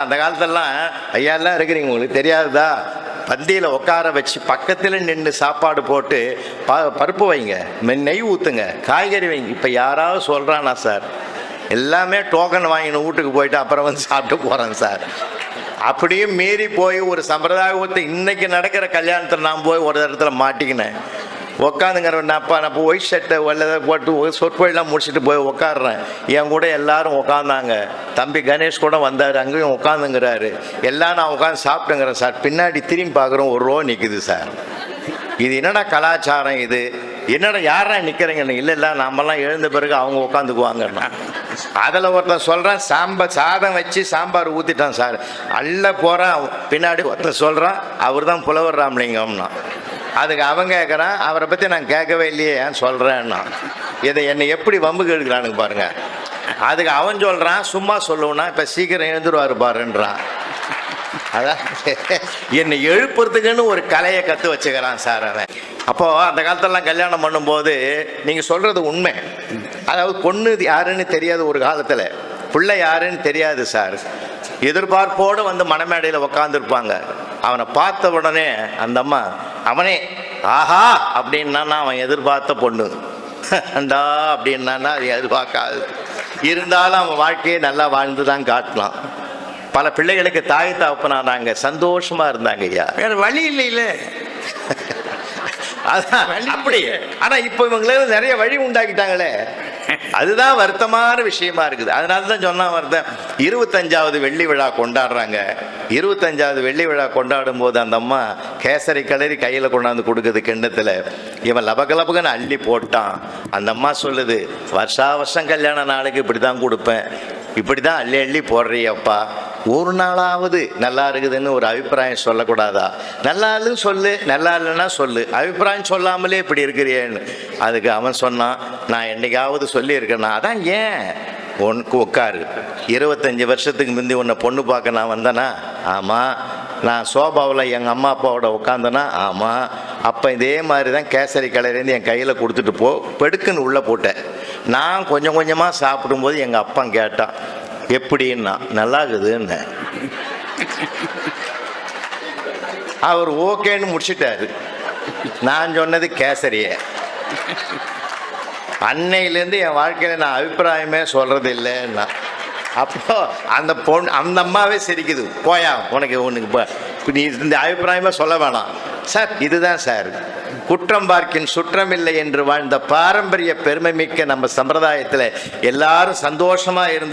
அந்த காலத்தெல்லாம் ஐயாலாம் இருக்கிறீங்க உங்களுக்கு தெரியாதுதா பந்தியில் உட்கார வச்சு பக்கத்தில் நின்று சாப்பாடு போட்டு ப பருப்பு வைங்க மெ- நெய் ஊற்றுங்க காய்கறி வைங்க இப்போ யாராவது சொல்கிறானா சார் எல்லாமே டோக்கன் வாங்கின வீட்டுக்கு போயிட்டு அப்புறம் வந்து சாப்பிட்டு போகிறேன் சார் அப்படியும் மீறி போய் ஒரு சம்பிரதாயத்தை இன்றைக்கி நடக்கிற கல்யாணத்தில் நான் போய் ஒரு இடத்துல மாட்டிக்கினேன் உக்காந்துங்கிறவன் அப்பா நான் இப்போ ஒயிட் ஷர்ட்டை போட்டு சொற்பொழிலாம் முடிச்சுட்டு போய் உட்காடுறேன் என் கூட எல்லாரும் உட்காந்தாங்க தம்பி கணேஷ் கூட வந்தார் அங்கேயும் உட்காந்துங்கிறாரு எல்லாம் நான் உட்காந்து சாப்பிட்டுங்கிறேன் சார். பின்னாடி திரும்பி பார்க்குறோம் ஒரு ரோ நிற்குது சார். இது என்னடா கலாச்சாரம் இது? என்னடா யாரா நிற்கிறீங்க இல்லை இல்லை நாமெல்லாம் எழுந்த பிறகு அவங்க உட்காந்துக்குவாங்கன்னா அதில் ஒருத்தன் சொல்கிறான் சாம்பார் சாதம் வச்சு சாம்பார் ஊற்றிட்டான் சார். அல்ல போகிறான் பின்னாடி ஒருத்தன் சொல்கிறான் அவர் தான் புலவர் ராமலிங்கம்னா. அதுக்கு அவன் கேட்குறான் அவரை பற்றி நான் கேட்கவே இல்லையே ஏன் சொல்கிறேன்னா இதை என்னை எப்படி வம்புக்கு எடுக்கிறானுங்க பாருங்கள் அதுக்கு அவன் சொல்கிறான் சும்மா சொல்லுவேன்னா இப்போ சீக்கிரம் எழுந்துருவாரு பாருன்றான். அதான். என்னை எழுப்புறதுக்குன்னு ஒரு கலையை கற்று வச்சுக்கிறான் சார் அவன். அப்போது அந்த காலத்துலலாம் கல்யாணம் பண்ணும்போது நீங்கள் சொல்கிறது உண்மை. அதாவது பொண்ணு யாருன்னு தெரியாது ஒரு காலத்தில். பிள்ளை யாருன்னு தெரியாது சார். எதிர்பார்ப்போடு வந்து மணமேடையில் உக்காந்துருப்பாங்க. அவனை பார்த்த உடனே அந்த அம்மா அவனே ஆஹா! அப்படின்னா அவன் எதிர்பார்த்த பொண்ணு. அண்டா அப்படின்னா அது எதிர்பார்க்காது. இருந்தாலும் அவன் வாழ்க்கையை நல்லா வாழ்ந்து தான் காட்டலாம். பல பிள்ளைகளுக்கு தாய் தகப்பனானாங்க. சந்தோஷமா இருந்தாங்க ஐயா. வேற வழி இல்லைல்ல அதான் அப்படி ஆனா இப்போ இவங்களே நிறைய வழி உண்டாக்கிட்டாங்களே. அதுதான் வருத்தமான விஷயமா இருக்குது. அதனால தான் சொன்னா வருத்தம். இருபத்தஞ்சாவது வெள்ளி விழா கொண்டாடுறாங்க. இருபத்தஞ்சாவது வெள்ளி விழா கொண்டாடும் போது அந்த அம்மா கேசரி கலரி கையில் கொண்டாந்து கொடுக்குது கிண்ணத்தில். இவன் லபகலபகன்னு அள்ளி போட்டான். அந்த அம்மா சொல்லுது வருஷா வருஷம் கல்யாண நாளுக்கு இப்படி தான் கொடுப்பேன். இப்படி தான் அள்ளி அள்ளி போடுறியப்பா. ஒரு நாளாவது நல்லா இருக்குதுன்னு ஒரு அபிப்பிராயம் சொல்லக்கூடாதா? நல்லா இல்லைன்னு சொல்லு. நல்லா இல்லைன்னா சொல்லு. அபிப்பிராயம் சொல்லாமலே இப்படி இருக்கிறியேன்னு அதுக்கு அவன் சொன்னான் நான் என்னைக்காவது சொல்லியிருக்கேன்னா அதான் ஏன்? உனக்கு உட்காரு இருபத்தஞ்சி வருஷத்துக்கு முந்தி உன்னை பொண்ணு பார்க்க நான் வந்தேனா? ஆமாம் நான் சோபாவில் எங்கள் அம்மா அப்பாவோட உட்காந்தேனா ஆமாம் அப்போ இதே மாதிரி தான் கேசரி கலையிலேருந்து என் கையில் கொடுத்துட்டு போ பெடுக்குன்னு உள்ளே போட்டேன். நான் கொஞ்சம் கொஞ்சமாக சாப்பிடும்போது எங்கள் அப்பா கேட்டான் எப்படின்னா நல்லா இருக்குதுன்னு. அவர் ஓகேன்னு முடிச்சிட்டாரு. நான் சொன்னது கேசரியை. அன்னையிலேருந்து என் வாழ்க்கையில் நான் அபிப்பிராயமே சொல்கிறது இல்லைன்னா அப்போ அந்த பொண்ணு அந்த அம்மாவே சிரிக்குது. போயா உனக்கு உனக்கு இப்போ நீ இந்த அபிப்பிராயமே சொல்ல வேணாம். சார் இதுதான் சார். குற்றம் பார்க்கின் சுற்றமில்லை என்று வாழ்ந்த பாரம்பரிய பெருமை மிக்க நம்ம சம்பிரதாயத்தில் எல்லாரும் சந்தோஷமாக இருந்து